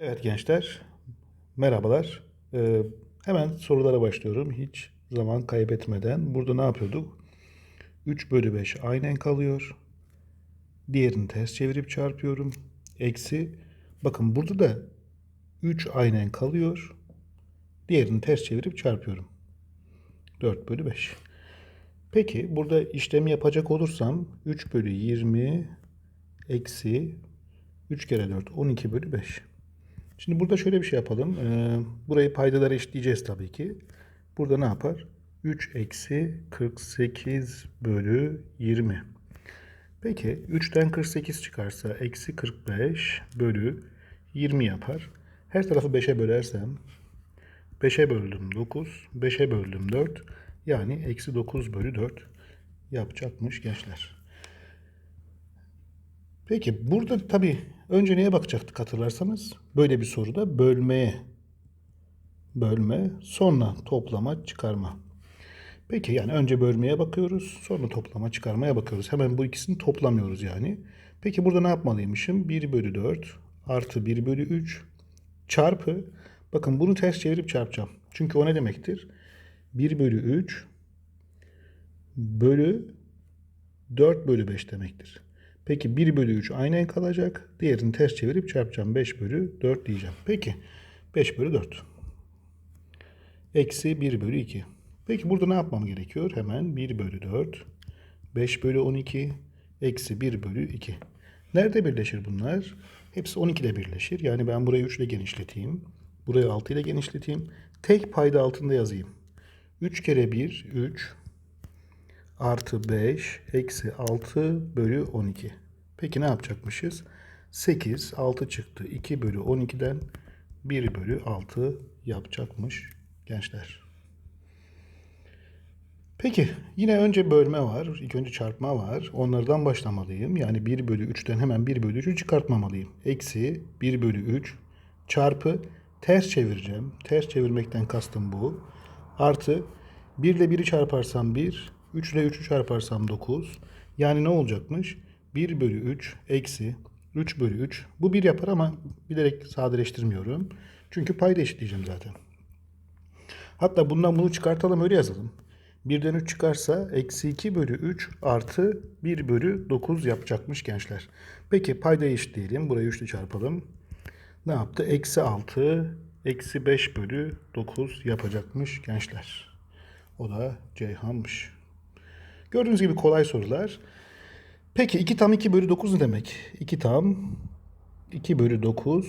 Evet gençler, merhabalar. Ee, hemen sorulara başlıyorum. Hiç zaman kaybetmeden. Burada ne yapıyorduk? 3 bölü 5 aynen kalıyor. Diğerini ters çevirip çarpıyorum. Eksi. Bakın burada da 3 aynen kalıyor. Diğerini ters çevirip çarpıyorum. 4 bölü 5. Peki burada işlemi yapacak olursam 3 bölü 20 eksi 3 kere 4 12 bölü 5. Şimdi burada şöyle bir şey yapalım. Ee, burayı paydalara eşitleyeceğiz tabii ki. Burada ne yapar? 3 eksi 48 bölü 20. Peki 3'ten 48 çıkarsa eksi 45 bölü 20 yapar. Her tarafı 5'e bölersem 5'e böldüm 9, 5'e böldüm 4. Yani eksi 9 bölü 4 yapacakmış gençler. Peki burada tabii önce neye bakacaktık hatırlarsanız? Böyle bir soruda bölmeye. Bölme, sonra toplama, çıkarma. Peki yani önce bölmeye bakıyoruz, sonra toplama, çıkarmaya bakıyoruz. Hemen bu ikisini toplamıyoruz yani. Peki burada ne yapmalıymışım? 1 bölü 4 artı 1 bölü 3 çarpı, bakın bunu ters çevirip çarpacağım. Çünkü o ne demektir? 1 bölü 3 bölü 4 bölü 5 demektir. Peki 1 bölü 3 aynen kalacak. Diğerini ters çevirip çarpacağım. 5 bölü 4 diyeceğim. Peki 5 bölü 4. Eksi 1 bölü 2. Peki burada ne yapmam gerekiyor? Hemen 1 bölü 4. 5 bölü 12. Eksi 1 bölü 2. Nerede birleşir bunlar? Hepsi 12 ile birleşir. Yani ben burayı 3 ile genişleteyim. Burayı 6 ile genişleteyim. Tek payda altında yazayım. 3 kere 1 3 artı 5 eksi 6 bölü 12. Peki ne yapacakmışız? 8, 6 çıktı. 2 bölü 12'den 1 bölü 6 yapacakmış gençler. Peki yine önce bölme var. ilk önce çarpma var. Onlardan başlamalıyım. Yani 1 bölü 3'ten hemen 1 bölü 3'ü çıkartmamalıyım. Eksi 1 bölü 3 çarpı ters çevireceğim. Ters çevirmekten kastım bu. Artı 1 ile 1'i çarparsam 1, 3 ile 3'ü çarparsam 9. Yani ne olacakmış? 1 bölü 3 eksi 3 bölü 3. Bu 1 yapar ama bilerek sadeleştirmiyorum. Çünkü payda eşitleyeceğim zaten. Hatta bundan bunu çıkartalım öyle yazalım. 1'den 3 çıkarsa eksi 2 bölü 3 artı 1 bölü 9 yapacakmış gençler. Peki payda eşitleyelim. Burayı 3 ile çarpalım. Ne yaptı? Eksi 6 eksi 5 bölü 9 yapacakmış gençler. O da Ceyhan'mış. Gördüğünüz gibi kolay sorular. Peki 2 tam 2 bölü 9 ne demek? 2 tam 2 bölü 9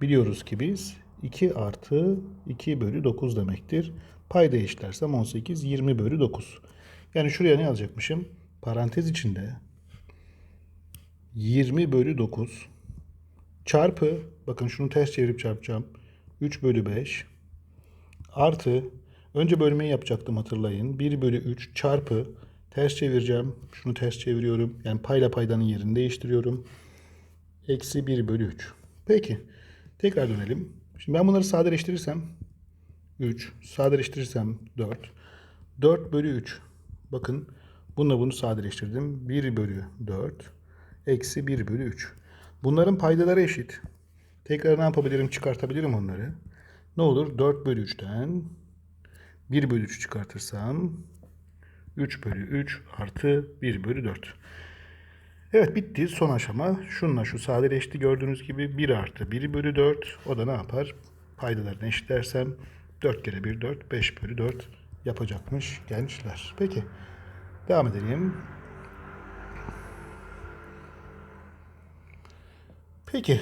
biliyoruz ki biz 2 artı 2 bölü 9 demektir. Payda eşitlersem 18 20 bölü 9. Yani şuraya ne yazacakmışım? Parantez içinde 20 bölü 9 çarpı bakın şunu ters çevirip çarpacağım. 3 bölü 5 artı önce bölmeyi yapacaktım hatırlayın. 1 bölü 3 çarpı ters çevireceğim. Şunu ters çeviriyorum. Yani payla paydanın yerini değiştiriyorum. Eksi 1 bölü 3. Peki. Tekrar dönelim. Şimdi ben bunları sadeleştirirsem 3. Sadeleştirirsem 4. 4 bölü 3. Bakın bununla bunu sadeleştirdim. 1 bölü 4. Eksi 1 bölü 3. Bunların paydaları eşit. Tekrar ne yapabilirim? Çıkartabilirim onları. Ne olur? 4 bölü 3'ten 1 bölü 3 çıkartırsam 3 bölü 3 artı 1 bölü 4. Evet bitti son aşama. Şununla şu sadeleşti gördüğünüz gibi 1 artı 1 bölü 4. O da ne yapar? Paydalarını eşitlersem 4 kere 1 4 5 bölü 4 yapacakmış gençler. Peki devam edelim. Peki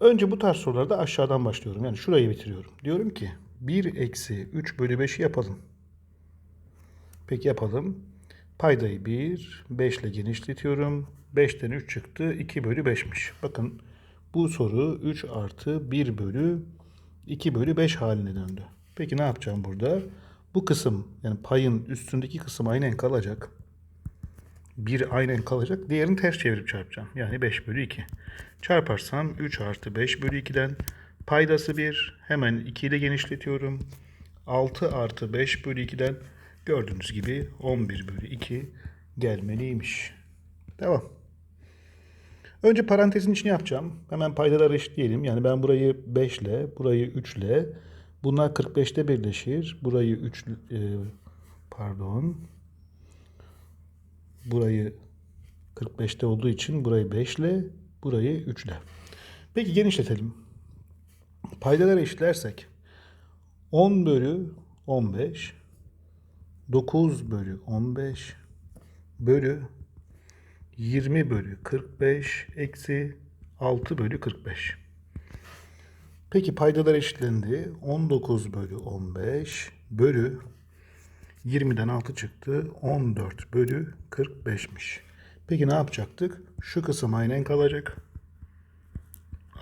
önce bu tarz sorularda aşağıdan başlıyorum. Yani şurayı bitiriyorum. Diyorum ki 1 eksi 3 bölü 5'i yapalım. Peki yapalım. Paydayı 1, 5 ile genişletiyorum. 5'ten 3 çıktı. 2 bölü 5'miş. Bakın bu soru 3 artı 1 bölü 2 bölü 5 haline döndü. Peki ne yapacağım burada? Bu kısım yani payın üstündeki kısım aynen kalacak. 1 aynen kalacak. Diğerini ters çevirip çarpacağım. Yani 5 bölü 2. Çarparsam 3 artı 5 bölü 2'den paydası 1. Hemen 2 ile genişletiyorum. 6 artı 5 bölü 2'den gördüğünüz gibi 11 bölü 2 gelmeliymiş. Devam. Önce parantezin içine yapacağım. Hemen paydaları eşitleyelim. Yani ben burayı 5 ile, burayı 3 ile. Bunlar 45'te birleşir. Burayı 3 e, pardon. Burayı 45'te olduğu için burayı 5 ile, burayı 3 ile. Peki genişletelim. Paydaları eşitlersek 10 bölü 15 9 bölü 15 bölü 20 bölü 45 eksi 6 bölü 45. Peki paydalar eşitlendi. 19 bölü 15 bölü 20'den 6 çıktı. 14 bölü 45'miş. Peki ne yapacaktık? Şu kısım aynen kalacak.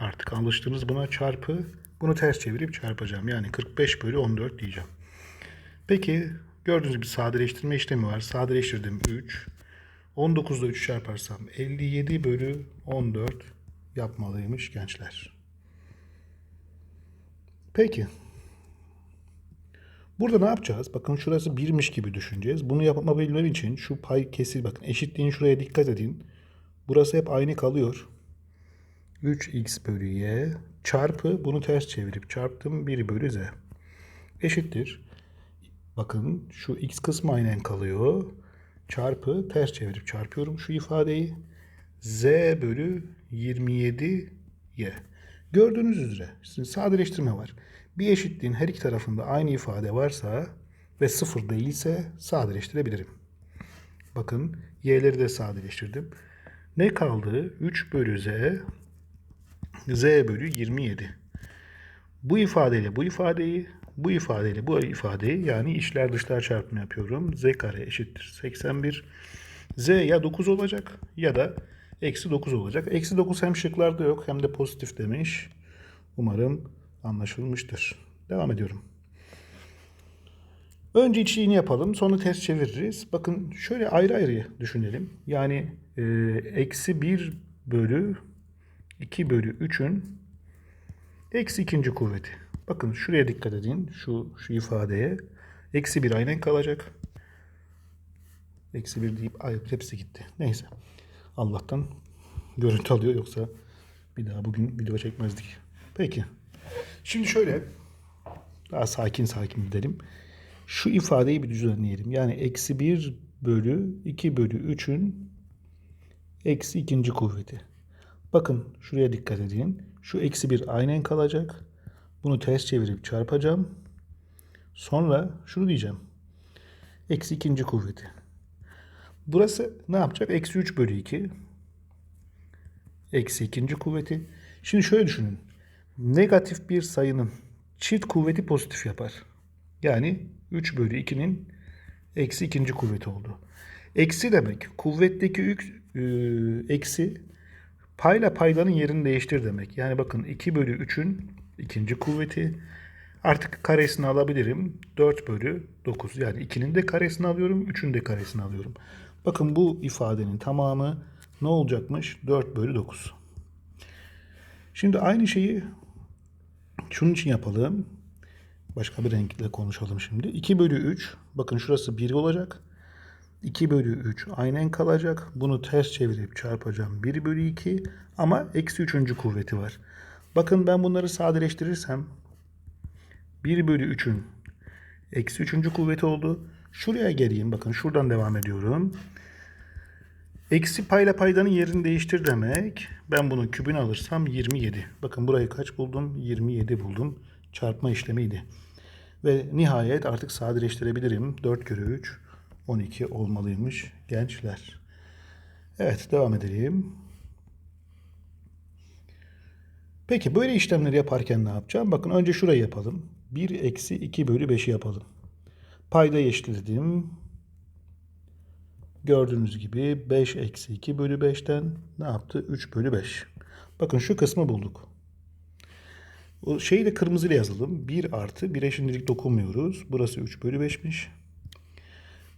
Artık alıştınız buna çarpı. Bunu ters çevirip çarpacağım. Yani 45 bölü 14 diyeceğim. Peki gördüğünüz gibi sadeleştirme işlemi var. Sadeleştirdim 3. 19'da 3 çarparsam 57 bölü 14 yapmalıymış gençler. Peki. Burada ne yapacağız? Bakın şurası birmiş gibi düşüneceğiz. Bunu yapabilmem için şu pay kesil bakın eşitliğin şuraya dikkat edin. Burası hep aynı kalıyor. 3x bölü y çarpı bunu ters çevirip çarptım 1 bölü z. Eşittir. Bakın şu x kısmı aynen kalıyor. Çarpı ters çevirip çarpıyorum şu ifadeyi. z bölü 27 y. Gördüğünüz üzere şimdi sadeleştirme var. Bir eşitliğin her iki tarafında aynı ifade varsa ve sıfır değilse sadeleştirebilirim. Bakın y'leri de sadeleştirdim. Ne kaldı? 3 bölü z z bölü 27. Bu ifadeyle bu ifadeyi, bu ifadeyle bu ifadeyi yani içler dışlar çarpımı yapıyorum. z kare eşittir 81. z ya 9 olacak ya da eksi 9 olacak. Eksi 9 hem şıklarda yok hem de pozitif demiş. Umarım anlaşılmıştır. Devam ediyorum. Önce içliğini yapalım sonra ters çeviririz. Bakın şöyle ayrı ayrı düşünelim. Yani e, eksi 1 bölü 2 bölü 3'ün eksi ikinci kuvveti. Bakın şuraya dikkat edin. Şu, şu ifadeye. Eksi 1 aynen kalacak. Eksi 1 deyip ay, hepsi gitti. Neyse. Allah'tan görüntü alıyor yoksa bir daha bugün video çekmezdik. Peki. Şimdi şöyle daha sakin sakin gidelim. Şu ifadeyi bir düzenleyelim. Yani eksi 1 bölü 2 bölü 3'ün eksi ikinci kuvveti. Bakın şuraya dikkat edin. Şu eksi 1 aynen kalacak. Bunu ters çevirip çarpacağım. Sonra şunu diyeceğim. Eksi ikinci kuvveti. Burası ne yapacak? Eksi 3 bölü 2. Eksi ikinci kuvveti. Şimdi şöyle düşünün. Negatif bir sayının çift kuvveti pozitif yapar. Yani 3 bölü 2'nin eksi ikinci kuvveti oldu. Eksi demek kuvvetteki yük, e, eksi payla paydanın yerini değiştir demek. Yani bakın 2 bölü 3'ün ikinci kuvveti. Artık karesini alabilirim. 4 bölü 9. Yani 2'nin de karesini alıyorum. 3'ün de karesini alıyorum. Bakın bu ifadenin tamamı ne olacakmış? 4 bölü 9. Şimdi aynı şeyi şunun için yapalım. Başka bir renkle konuşalım şimdi. 2 bölü 3. Bakın şurası 1 olacak. 2 bölü 3 aynen kalacak. Bunu ters çevirip çarpacağım. 1 bölü 2 ama eksi 3. kuvveti var. Bakın ben bunları sadeleştirirsem 1 bölü 3'ün eksi 3. kuvveti oldu. Şuraya geleyim. Bakın şuradan devam ediyorum. Eksi payla paydanın yerini değiştir demek. Ben bunun kübünü alırsam 27. Bakın burayı kaç buldum? 27 buldum. Çarpma işlemiydi. Ve nihayet artık sadeleştirebilirim. 4 kere 3 12 olmalıymış gençler. Evet devam edelim. Peki böyle işlemleri yaparken ne yapacağım? Bakın önce şurayı yapalım. 1 eksi 2 bölü 5'i yapalım. Payda eşitledim. Gördüğünüz gibi 5 eksi 2 bölü 5'ten ne yaptı? 3 bölü 5. Bakın şu kısmı bulduk. O şeyi de kırmızıyla yazalım. 1 artı 1'e şimdilik dokunmuyoruz. Burası 3 bölü 5'miş.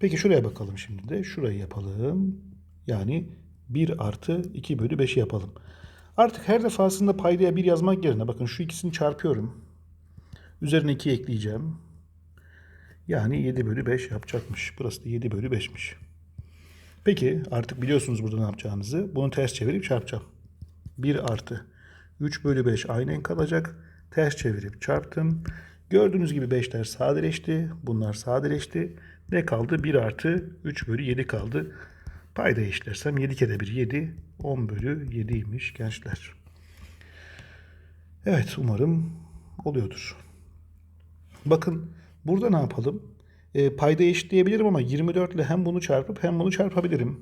Peki şuraya bakalım şimdi de. Şurayı yapalım. Yani 1 artı 2 bölü 5'i yapalım. Artık her defasında paydaya 1 yazmak yerine bakın şu ikisini çarpıyorum. Üzerine 2 ekleyeceğim. Yani 7 bölü 5 yapacakmış. Burası da 7 bölü 5'miş. Peki artık biliyorsunuz burada ne yapacağınızı. Bunu ters çevirip çarpacağım. 1 artı 3 bölü 5 aynen kalacak. Ters çevirip çarptım. Gördüğünüz gibi 5'ler sadeleşti. Bunlar sadeleşti. Ne kaldı? 1 artı 3 bölü 7 kaldı. Payda eşitlersem 7 kere 1 7. 10 bölü 7'ymiş gençler. Evet umarım oluyordur. Bakın burada ne yapalım? E, payda eşitleyebilirim ama 24 ile hem bunu çarpıp hem bunu çarpabilirim.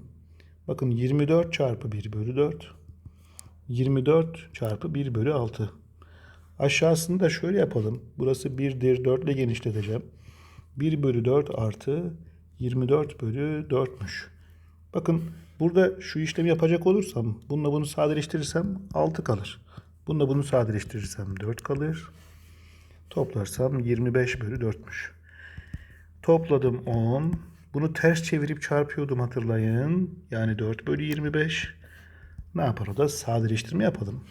Bakın 24 çarpı 1 bölü 4. 24 çarpı 1 bölü 6. Aşağısını da şöyle yapalım. Burası 1'dir. 4 ile genişleteceğim. 1 bölü 4 artı 24 bölü 4'müş. Bakın burada şu işlemi yapacak olursam bununla bunu sadeleştirirsem 6 kalır. Bununla bunu sadeleştirirsem 4 kalır. Toplarsam 25 bölü 4'müş. Topladım 10. Bunu ters çevirip çarpıyordum hatırlayın. Yani 4 bölü 25. Ne yapar o da? Sadeleştirme yapalım.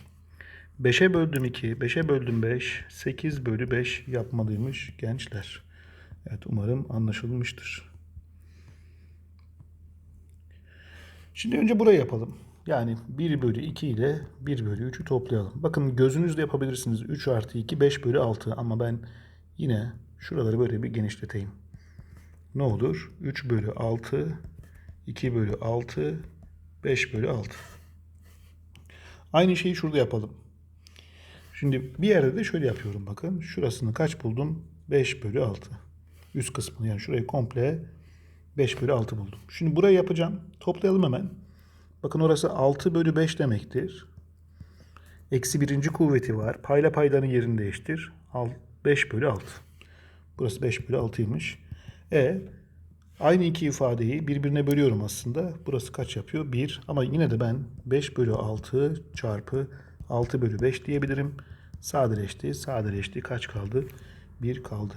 5'e böldüm 2, 5'e böldüm 5, 8 bölü 5 yapmalıymış gençler. Evet umarım anlaşılmıştır. Şimdi önce burayı yapalım. Yani 1 bölü 2 ile 1 bölü 3'ü toplayalım. Bakın gözünüzle yapabilirsiniz. 3 artı 2 5 bölü 6 ama ben yine şuraları böyle bir genişleteyim. Ne olur? 3 bölü 6, 2 bölü 6, 5 bölü 6. Aynı şeyi şurada yapalım. Şimdi bir yerde de şöyle yapıyorum bakın. Şurasını kaç buldum? 5 bölü 6. Üst kısmını yani şurayı komple 5 bölü 6 buldum. Şimdi burayı yapacağım. Toplayalım hemen. Bakın orası 6 bölü 5 demektir. Eksi birinci kuvveti var. Payla paydanın yerini değiştir. 5 bölü 6. Burası 5 bölü 6'ymış. E aynı iki ifadeyi birbirine bölüyorum aslında. Burası kaç yapıyor? 1. Ama yine de ben 5 bölü 6 çarpı 6 bölü 5 diyebilirim. Sadeleşti. Sadeleşti. Kaç kaldı? 1 kaldı.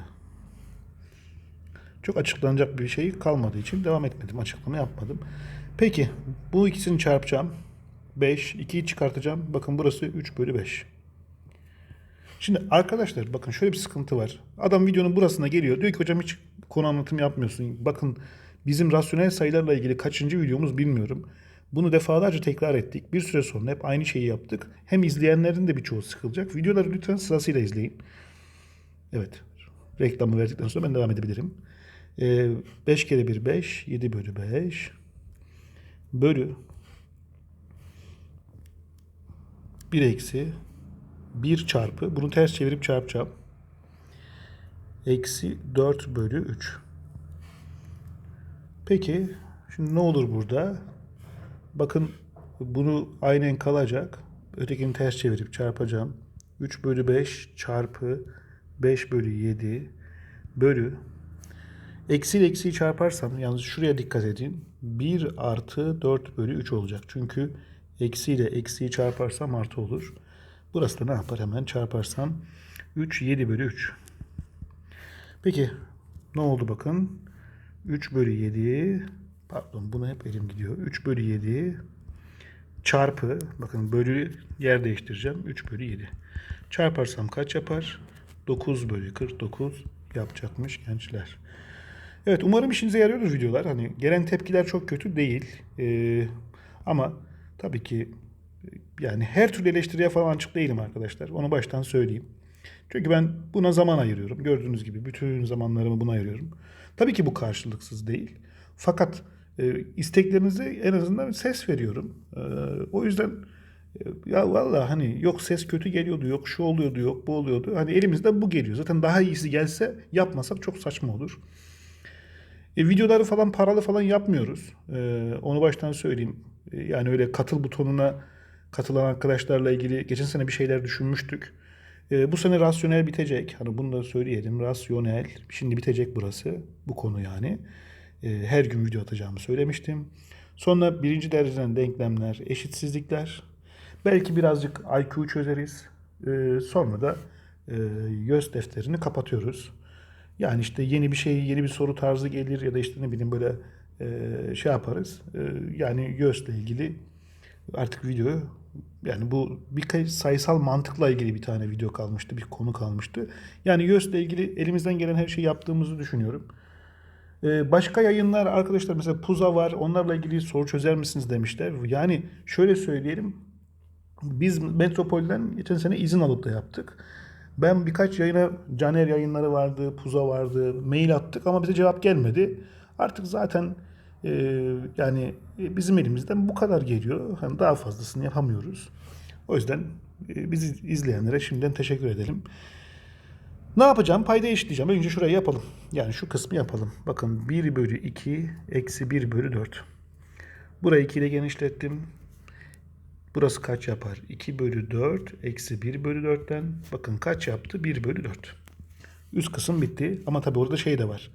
Çok açıklanacak bir şey kalmadığı için devam etmedim. Açıklama yapmadım. Peki bu ikisini çarpacağım. 5. 2'yi çıkartacağım. Bakın burası 3 bölü 5. Şimdi arkadaşlar bakın şöyle bir sıkıntı var. Adam videonun burasına geliyor. Diyor ki hocam hiç konu anlatımı yapmıyorsun. Bakın bizim rasyonel sayılarla ilgili kaçıncı videomuz bilmiyorum. Bunu defalarca tekrar ettik. Bir süre sonra hep aynı şeyi yaptık. Hem izleyenlerin de birçoğu sıkılacak. Videoları lütfen sırasıyla izleyin. Evet. Reklamı verdikten sonra ben devam edebilirim. Ee, 5 kere 1 5. 7 bölü 5. Bölü 1 eksi 1 çarpı. Bunu ters çevirip çarpacağım. Eksi 4 bölü 3. Peki. Şimdi ne olur burada? Bakın bunu aynen kalacak. Ötekini ters çevirip çarpacağım. 3 bölü 5 çarpı 5 bölü 7 bölü Eksi ile eksiyi çarparsam yalnız şuraya dikkat edin. 1 artı 4 bölü 3 olacak. Çünkü eksi ile eksiyi çarparsam artı olur. Burası da ne yapar? Hemen çarparsam 3 7 bölü 3. Peki ne oldu bakın? 3 bölü 7 pardon bunu hep elim gidiyor. 3 bölü 7 çarpı bakın bölü yer değiştireceğim. 3 bölü 7. Çarparsam kaç yapar? 9 bölü 49 yapacakmış gençler. Evet umarım işinize yarıyordur videolar. Hani gelen tepkiler çok kötü değil. Ee, ama tabii ki yani her türlü eleştiriye falan açık değilim arkadaşlar. Onu baştan söyleyeyim. Çünkü ben buna zaman ayırıyorum. Gördüğünüz gibi bütün zamanlarımı buna ayırıyorum. Tabii ki bu karşılıksız değil. Fakat e, isteklerinize en azından ses veriyorum. E, o yüzden e, ya vallahi hani yok ses kötü geliyordu, yok şu oluyordu, yok bu oluyordu. Hani elimizden bu geliyor. Zaten daha iyisi gelse yapmasak çok saçma olur. E, videoları falan paralı falan yapmıyoruz. E, onu baştan söyleyeyim. E, yani öyle katıl butonuna katılan arkadaşlarla ilgili geçen sene bir şeyler düşünmüştük. E, bu sene rasyonel bitecek. Hani bunu da söyleyelim. Rasyonel. Şimdi bitecek burası. Bu konu yani. E, her gün video atacağımı söylemiştim. Sonra birinci dereceden denklemler, eşitsizlikler. Belki birazcık IQ çözeriz. E, sonra da e, YÖS defterini kapatıyoruz. Yani işte yeni bir şey, yeni bir soru tarzı gelir ya da işte ne bileyim böyle e, şey yaparız. E, yani YÖS'le ilgili artık video yani bu bir sayısal mantıkla ilgili bir tane video kalmıştı, bir konu kalmıştı. Yani YÖS'le ilgili elimizden gelen her şeyi yaptığımızı düşünüyorum. Ee, başka yayınlar arkadaşlar mesela Puza var. Onlarla ilgili soru çözer misiniz demişler. Yani şöyle söyleyelim. Biz Metropol'den geçen sene izin alıp da yaptık. Ben birkaç yayına, Caner yayınları vardı, Puza vardı, mail attık ama bize cevap gelmedi. Artık zaten e, yani e, bizim elimizden bu kadar geliyor. Hani daha fazlasını yapamıyoruz. O yüzden e, bizi izleyenlere şimdiden teşekkür edelim. Ne yapacağım? Payda eşitleyeceğim. Önce şurayı yapalım. Yani şu kısmı yapalım. Bakın 1 bölü 2 eksi 1 bölü 4. Burayı 2 ile genişlettim. Burası kaç yapar? 2 bölü 4 eksi 1 bölü 4'ten. Bakın kaç yaptı? 1 bölü 4. Üst kısım bitti. Ama tabii orada şey de var.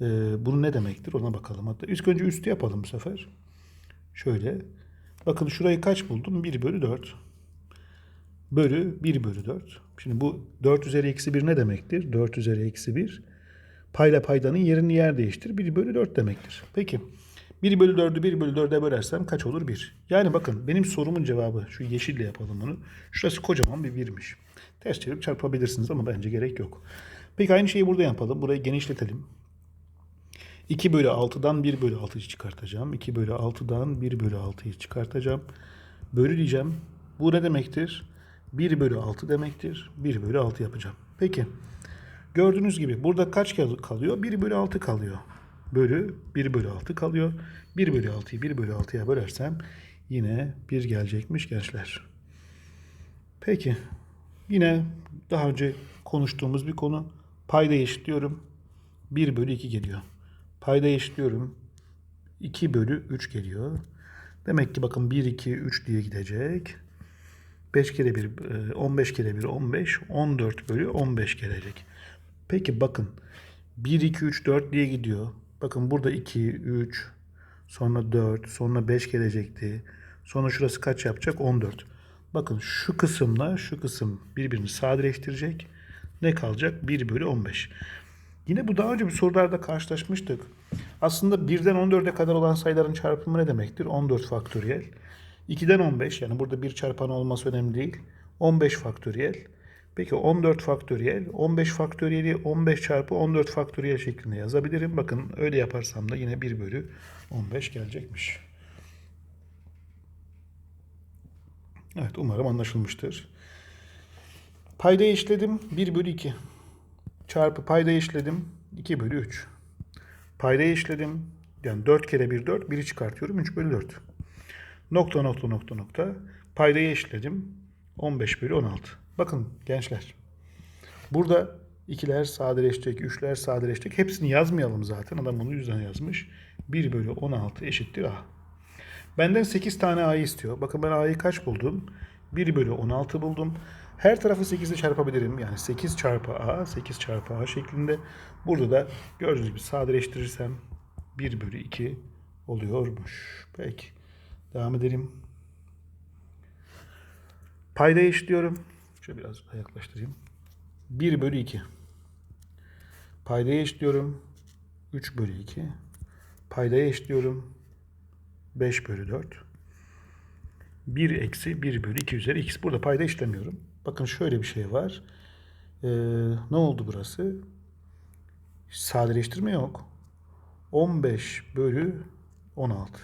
Ee, bunun ne demektir? Ona bakalım. Hatta üst önce üstü yapalım bu sefer. Şöyle. Bakın şurayı kaç buldum? 1 bölü 4. Bölü 1 bölü 4. Şimdi bu 4 üzeri eksi 1 ne demektir? 4 üzeri eksi 1. Payla paydanın yerini yer değiştir. 1 bölü 4 demektir. Peki. 1 bölü 4'ü 1 bölü 4'e bölersem kaç olur? 1. Yani bakın benim sorumun cevabı şu yeşille yapalım bunu. Şurası kocaman bir 1'miş. Ters çevirip çarpabilirsiniz ama bence gerek yok. Peki aynı şeyi burada yapalım. Burayı genişletelim. 2 bölü 6'dan 1 bölü 6'yı çıkartacağım. 2 bölü 6'dan 1 bölü 6'yı çıkartacağım. Bölü diyeceğim. Bu ne demektir? 1 bölü 6 demektir. 1 bölü 6 yapacağım. Peki. Gördüğünüz gibi burada kaç kal- kalıyor? 1 bölü 6 kalıyor. Bölü 1 bölü 6 kalıyor. 1 bölü 6'yı 1 bölü 6'ya bölersem yine 1 gelecekmiş gençler. Peki. Yine daha önce konuştuğumuz bir konu. Payda eşitliyorum. 1 bölü 2 geliyor. Payda eşitliyorum. 2 bölü 3 geliyor. Demek ki bakın 1, 2, 3 diye gidecek. 5 kere 1, 15 kere 1, 15, 14 bölü 15 gelecek. Peki bakın 1, 2, 3, 4 diye gidiyor. Bakın burada 2, 3, sonra 4, sonra 5 gelecekti. Sonra şurası kaç yapacak? 14. Bakın şu kısımla şu kısım birbirini sadeleştirecek. Ne kalacak? 1 bölü 15. Yine bu daha önce bir sorularda karşılaşmıştık. Aslında 1'den 14'e kadar olan sayıların çarpımı ne demektir? 14 faktöriyel. 2'den 15 yani burada bir çarpan olması önemli değil. 15 faktöriyel. Peki 14 faktöriyel. 15 faktöriyeli 15 çarpı 14 faktöriyel şeklinde yazabilirim. Bakın öyle yaparsam da yine 1 bölü 15 gelecekmiş. Evet umarım anlaşılmıştır. Paydayı işledim 1 bölü 2. Çarpı paydayı işledim 2 bölü 3. Paydayı işledim. Yani 4 kere 1 4. 1'i çıkartıyorum 3 bölü 4. Nokta nokta nokta nokta. Paydayı eşitledim. 15 bölü 16. Bakın gençler. Burada ikiler sadeleşecek, üçler sadeleşecek. Hepsini yazmayalım zaten. Adam bunu yüzden yazmış. 1 bölü 16 eşittir A. Benden 8 tane A'yı istiyor. Bakın ben A'yı kaç buldum? 1 bölü 16 buldum. Her tarafı 8 ile çarpabilirim. Yani 8 çarpı A, 8 çarpı A şeklinde. Burada da gördüğünüz gibi sadeleştirirsem 1 bölü 2 oluyormuş. Peki. Devam edelim. Payda eşitliyorum. Şöyle biraz daha yaklaştırayım. 1 bölü 2. Paydaya eşitliyorum. 3 bölü 2. Paydaya eşitliyorum. 5 bölü 4. 1 eksi 1 bölü 2 üzeri x. Burada payda işlemiyorum. Bakın şöyle bir şey var. Ee, ne oldu burası? Sadeleştirme yok. 15 bölü 16.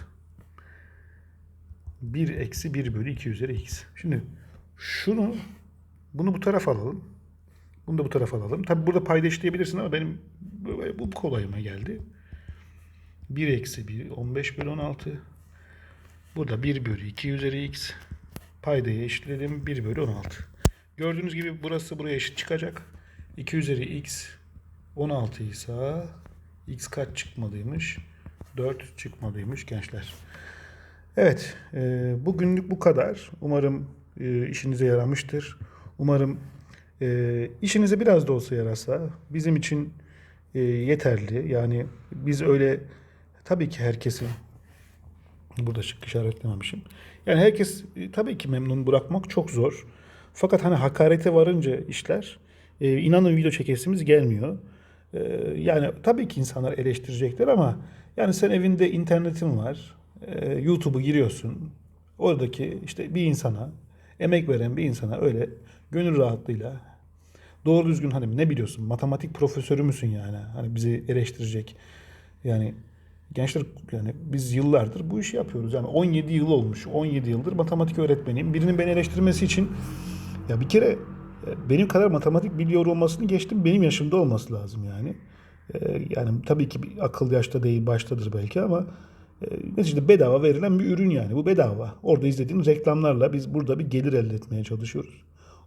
1 eksi 1 bölü 2 üzeri x. Şimdi şunu bunu bu tarafa alalım. Bunu da bu tarafa alalım. Tabi burada payda işleyebilirsin ama benim bu, kolayıma geldi. 1 eksi 1 15 bölü 16. Burada 1 bölü 2 üzeri x. Paydayı eşitledim 1 bölü 16. Gördüğünüz gibi burası buraya eşit çıkacak. 2 üzeri x 16 ise x kaç çıkmalıymış? 4 çıkmalıymış gençler. Evet, e, bugünlük bu kadar. Umarım e, işinize yaramıştır. Umarım e, işinize biraz da olsa yarasa bizim için e, yeterli. Yani biz öyle tabii ki herkesin burada şık işaretlememişim. Yani herkes e, tabii ki memnun bırakmak çok zor. Fakat hani hakarete varınca işler e, inanın video çekesimiz gelmiyor. E, yani tabii ki insanlar eleştirecekler ama yani sen evinde internetin var. E, YouTube'u giriyorsun. Oradaki işte bir insana emek veren bir insana öyle gönül rahatlığıyla doğru düzgün hani ne biliyorsun matematik profesörü müsün yani hani bizi eleştirecek yani Gençler yani biz yıllardır bu işi yapıyoruz. Yani 17 yıl olmuş. 17 yıldır matematik öğretmeniyim. Birinin beni eleştirmesi için ya bir kere e, benim kadar matematik biliyor olmasını geçtim. Benim yaşımda olması lazım yani. E, Yani tabii ki akıl yaşta değil baştadır belki ama e, neticede bedava verilen bir ürün yani. Bu bedava. Orada izlediğin reklamlarla biz burada bir gelir elde etmeye çalışıyoruz.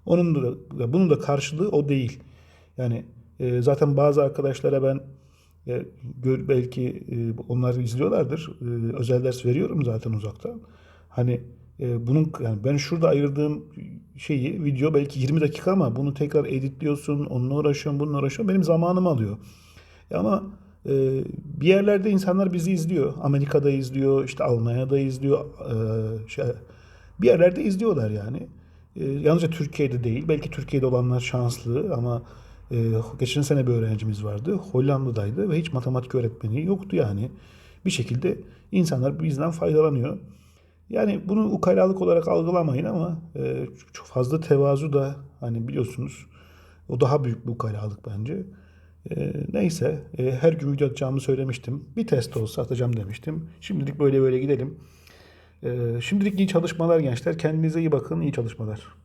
Onun da bunun da karşılığı o değil. Yani e, zaten bazı arkadaşlara ben e, gör, belki e, onlar izliyorlardır. E, özel ders veriyorum zaten uzaktan. Hani e, bunun yani ben şurada ayırdığım şeyi video belki 20 dakika ama bunu tekrar editliyorsun, onunla uğraşıyorsun, bununla uğraşıyorsun. Benim zamanımı alıyor. E Ama e, bir yerlerde insanlar bizi izliyor. Amerika'da izliyor, işte Almanya'da izliyor. e, şey, bir yerlerde izliyorlar yani. E, yalnızca Türkiye'de değil. Belki Türkiye'de olanlar şanslı ama e, geçen sene bir öğrencimiz vardı. Hollanda'daydı ve hiç matematik öğretmeni yoktu yani. Bir şekilde insanlar bizden faydalanıyor. Yani bunu ukalalık olarak algılamayın ama e, çok fazla tevazu da hani biliyorsunuz o daha büyük bir ukalalık bence. E, neyse e, her gün video atacağımı söylemiştim. Bir test olsa atacağım demiştim. Şimdilik böyle böyle gidelim. E, şimdilik iyi çalışmalar gençler. Kendinize iyi bakın. iyi çalışmalar.